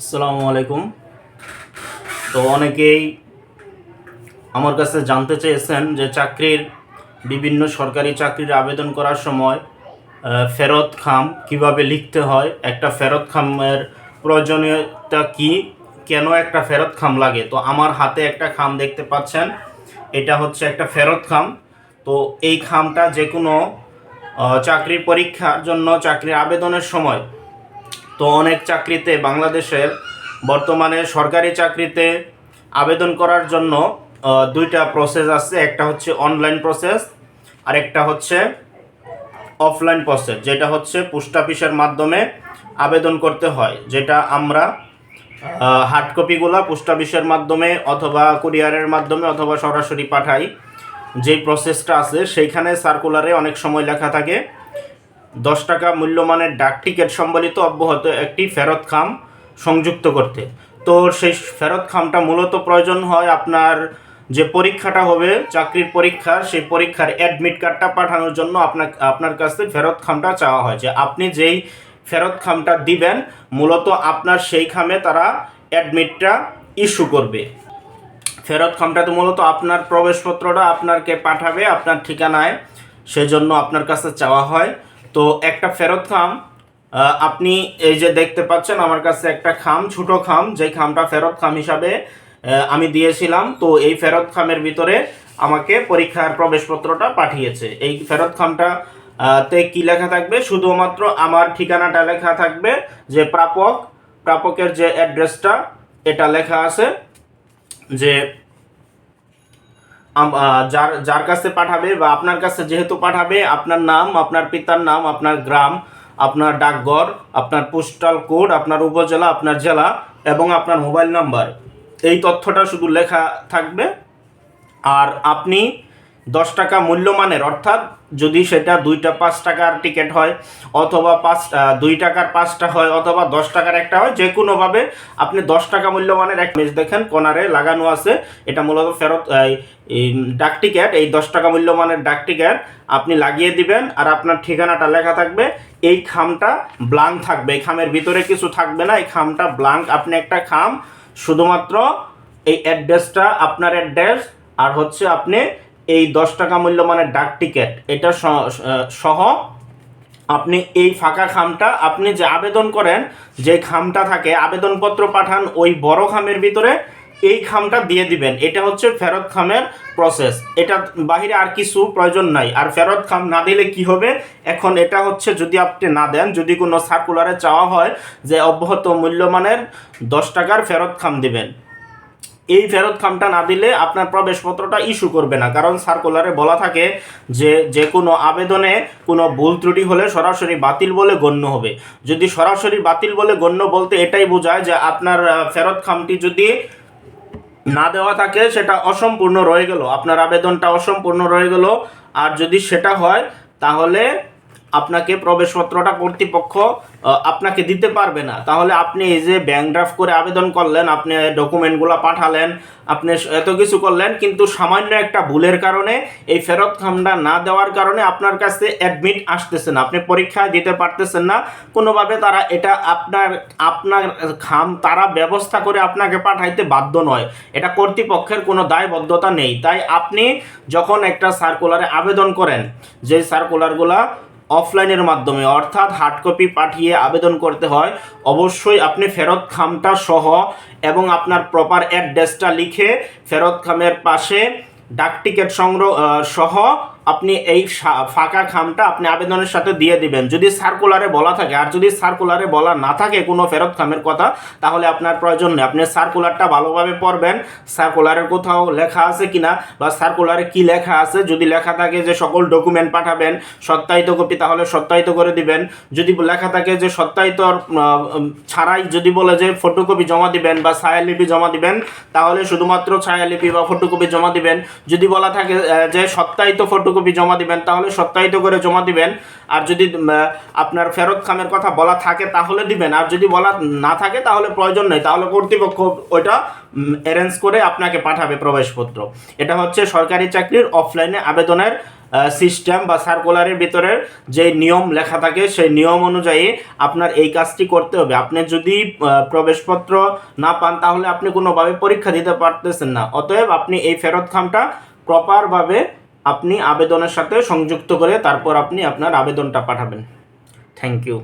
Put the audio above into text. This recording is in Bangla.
আসসালামু আলাইকুম। তো অনেকেই আমার কাছে জানতে চেয়েছেন যে চাকরির বিভিন্ন সরকারি চাকরির আবেদন করার সময় ফেরত খাম কীভাবে লিখতে হয়, একটা ফেরত খামের প্রয়োজনীয়তা কি, কেন একটা ফেরত খাম লাগে? তো আমার হাতে একটা খাম দেখতে পাচ্ছেন, এটা হচ্ছে একটা ফেরত খাম। তো এই খামটা যে কোনো চাকরির পরীক্ষার জন্য, চাকরির আবেদনের সময় তো অনেক চাকরিতে বাংলাদেশের বর্তমানে সরকারি চাকরিতে আবেদন করার জন্য দুইটা প্রসেস আছে। একটা হচ্ছে অনলাইন প্রসেস আর একটা হচ্ছে অফলাইন প্রসেস যেটা হচ্ছে পোস্ট অফিসের মাধ্যমে আবেদন করতে হয়, যেটা আমরা হার্ড কপিগুলো পোস্ট অফিসের মাধ্যমে অথবা কুরিয়ারের মাধ্যমে অথবা সরাসরি পাঠাই। যে প্রসেসটা আছে, সেইখানে সার্কুলারে অনেক সময় লেখা থাকে। দশ টাকা মূল্যমানের ডাক টিকিট সম্বলিত অব্যাহত একটি ফেরত খাম সংযুক্ত করতে। তো সেই ফেরত খামটা মূলত প্রয়োজন হয় আপনার যে পরীক্ষাটা হবে, চাকরির পরীক্ষার সেই পরীক্ষার অ্যাডমিট কার্ডটা পাঠানোর জন্য আপনার আপনার কাছে ফেরত খামটা চাওয়া হয় যে আপনি যেই ফেরত খামটা দিবেন, মূলত আপনার সেই খামে তারা অ্যাডমিটটা ইস্যু করবে। ফেরত খামটা তো মূলত আপনার প্রবেশপত্রটা আপনাকে পাঠাবে আপনার ঠিকানায়, সেজন্য আপনার কাছে চাওয়া হয়। তো একটা ফেরত খাম। আপনি এই যে দেখতে পাচ্ছেন আমার কাছে একটা খাম, ছোট খাম যে খামটা ফেরত খাম হিসাবে আমি দিয়েছিলাম। তো এই ফেরত খামের ভিতরে আমাকে পরীক্ষার প্রবেশপত্রটা পাঠিয়েছে। এই ফেরত খামটা তে কি লেখা থাকবে? শুধুমাত্র আমার ঠিকানাটা লেখা থাকবে, যে প্রাপক, প্রাপকের যে অ্যাড্রেসটা, এটা লেখা আছে, যে যার যার কাছে পাঠাবে বা আপনার কাছে যেহেতু পাঠাবে, আপনার নাম, আপনার পিতার নাম, আপনার গ্রাম, আপনার ডাকঘর, আপনার পোস্টাল কোড আপনার উপজেলা, আপনার জেলা এবং আপনার মোবাইল নাম্বার এই তথ্যটা শুধু লেখা থাকবে। আর আপনি দশ টাকা মূল্যমানের, অর্থাৎ যদি সেটা দুইটা, পাঁচ টাকার টিকিট হয়, অথবা পাঁচ দুই টাকার পাঁচটা হয়, অথবা দশ টাকার একটা হয়, যে কোনোভাবে আপনি দশ টাকা মূল্যমানের এক মেজ দেখেন, কোনারে লাগানো আছে, এটা মূলত ফেরত ডাক টিকিট এই দশ টাকা মূল্যমানের ডাক টিকিট আপনি লাগিয়ে দিবেন, আর আপনার ঠিকানাটা লেখা থাকবে, এই খামটা ব্লাঙ্ক থাকবে, এই খামের ভিতরে কিছু থাকবে না, এই খামটা ব্লাঙ্ক আপনি একটা খাম শুধুমাত্র এই অ্যাড্রেসটা আপনার অ্যাড্রেস আর হচ্ছে আপনি এই দশ টাকা মূল্যমানের ডাক টিকিট। এটা সহ আপনি এই ফাঁকা খামটা, আপনি যে আবেদন করেন, যে খামটা থাকে, আবেদনপত্র পাঠান ওই বড় খামের ভিতরে, এই খামটা দিয়ে দিবেন। এটা হচ্ছে ফেরত খামের প্রসেস এটা বাহিরে আর কিছু প্রয়োজন নাই। আর ফেরত খাম না দিলে কি হবে? এখন এটা হচ্ছে যদি আপনি না দেন, যদি কোনো সার্কুলারে চাওয়া হয় যে অব্যাহত মূল্যমানের দশ টাকার ফেরত খাম দিবেন। এই ফেরত খামটা না দিলে আপনার প্রবেশপত্রটা ইস্যু করবে না। কারণ সার্কুলারে বলা থাকে যে যে কোনো আবেদনে কোনো ভুল ত্রুটি হলে সরাসরি বাতিল বলে গণ্য হবে। যদি সরাসরি বাতিল বলে গণ্য বলতে এটাই বোঝায় যে, আপনার ফেরত খামটি যদি না দেওয়া থাকে, সেটা অসম্পূর্ণ রয়ে গেল। আপনার আবেদনটা অসম্পূর্ণ রয়ে গেল। আর যদি সেটা হয়, তাহলে আপনাকে প্রবেশপত্রটা কর্তৃপক্ষ আপনাকে দিতে পারবে না। তাহলে আপনি এই যে ব্যাংক ড্রাফট করে আবেদন করলেন, আপনি ডকুমেন্টগুলো পাঠালেন, আপনি এত কিছু করলেন, কিন্তু সামান্য একটা ভুলের কারণে, এই ফেরত খামটা না দেওয়ার কারণে আপনার কাছে অ্যাডমিট আসতেছে না। আপনি পরীক্ষায় দিতে পারতেছেন না। কোনোভাবে তারা এটা আপনার আপনার খাম, তারা ব্যবস্থা করে আপনাকে পাঠাইতে বাধ্য নয়। এটা কর্তৃপক্ষের কোনো দায়বদ্ধতা নেই। তাই আপনি যখন একটা সার্কুলারে আবেদন করেন, যে সার্কুলারগুলা অফলাইনের মাধ্যমে। অর্থাৎ হার্ড কপি পাঠিয়ে আবেদন করতে হয়। অবশ্যই আপনি ফেরত খামটা সহ এবং আপনার প্রপার অ্যাড্রেসটা লিখে ফেরত খামের পাশে ডাক টিকিট সংগ্রহ সহ আপনি এই ফাঁকা খামটা আপনি আবেদনের সাথে দিয়ে দিবেন। যদি সার্কুলারে বলা থাকে, আর যদি সার্কুলারে বলা না থাকে কোনো ফেরত খামের কথা, তাহলে আপনার প্রয়োজন নেই। আপনি সার্কুলারটা ভালোভাবে পড়বেন সার্কুলারের কোথাও লেখা আছে কিনা, বা সার্কুলারে কি লেখা আছে, যদি লেখা থাকে যে সকল ডকুমেন্ট পাঠাবেন, সত্যায়িত কপি তাহলে সত্যায়িত করে দিবেন। যদি লেখা থাকে যে সত্যায়িত ছাড়াই যদি বলে যে ফটোকপি জমা দিবেন বা ছায়ালিপি জমা দিবেন, তাহলে শুধুমাত্র ছায়ালিপি বা ফটোকপি জমা দিবেন। যদি বলা থাকে যে সত্যায়িত ফটোকপি জমা দিবেন, তাহলে সত্যায়িত করে জমা দিবেন। আর যদি আপনার ফেরত খামের কথা বলা থাকে, তাহলে দিবেন। আর যদি বলা না থাকে, তাহলে প্রয়োজন নেই। তাহলে কর্তৃপক্ষ ওইটা অ্যারেঞ্জ করে আপনাকে পাঠাবে প্রবেশপত্র। এটা হচ্ছে সরকারি চাকরির অফলাইনে আবেদনের সিস্টেম বা সার্কুলারের ভিতরের যে নিয়ম লেখা থাকে, সেই নিয়ম অনুযায়ী আপনার এই কাজটি করতে হবে। আপনি যদি প্রবেশপত্র না পান, তাহলে আপনি কোনোভাবে পরীক্ষা দিতে পারতেছেন না। অতএব আপনি এই ফেরত খামটা প্রপারভাবে আপনি আবেদনের সাথে সংযুক্ত করে তারপর আপনি আপনার আবেদনটা পাঠাবেন। Thank you